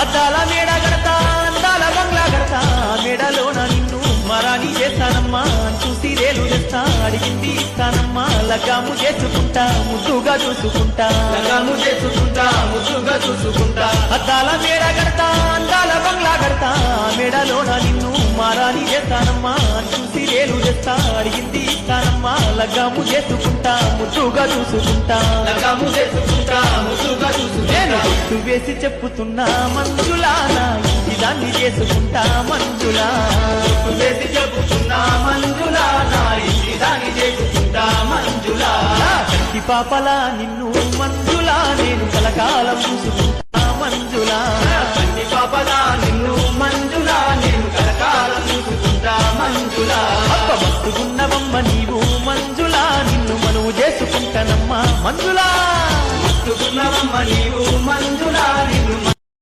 అద్దాల మేడ గడతా అందాల బంగ్లా గడతా మేడలోన నిన్ను మరాని చేస్తానమ్మా. చూసి రేలు తెస్తా అడిగింది ఇస్తానమ్మా. లగాము చేసుకుంటా ముద్దుగా చూసుకుంటా. లగాము చేసుకుంటా ముద్దుగా చూసుకుంటా. అద్దాల మేడ గడతా అందాల బంగ్లా గడతా మేడలోన నిన్ను మారాని చేస్తానమ్మా. చూసి రేలు తెస్తా అడిగింది ఇస్తానమ్మా. లగాము చేసుకుంటా ముద్దుగా చూసుకుంటా. లగాము చేసుకుంటా ముద్దుగా చూసుకుంటా. గుర్తు వేసి చెప్పుతున్నా మంజులా నా ఇంటి దాన్ని చేసుకుంటా మంజులా గుర్తు వేసి చెప్పుతున్నా మంజులా నా ఇంటి చేసుకుంటా మంజులా నా కంటి పాపలా నిన్ను మంజులా. నేను కలకాలం చూసుకుంటా మంజులా కంటి పాపలా నిన్ను మంజులా. నేను కలకాలం చూసుకుంటా మంజులా మస్తుగున్నవమ్మ నీవు మంజులా. నిన్ను మనువు చేసుకుంటానమ్మా. మంజులా